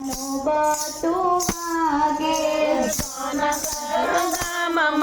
ಮುಬಾಟು ಹಾಗೆ ಮಮ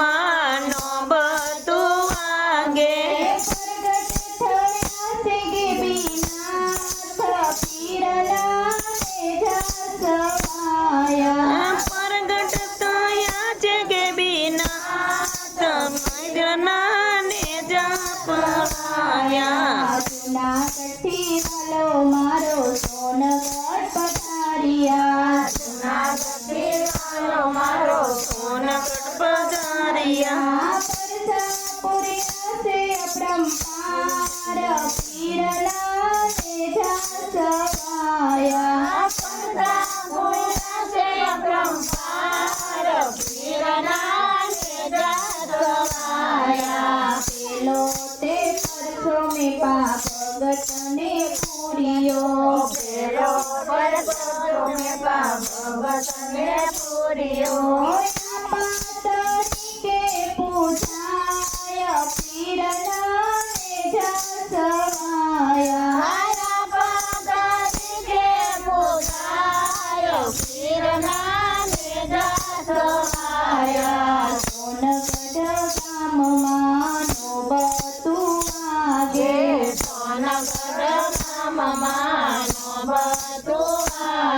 પૂજાય પીરલા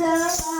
so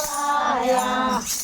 સવાયા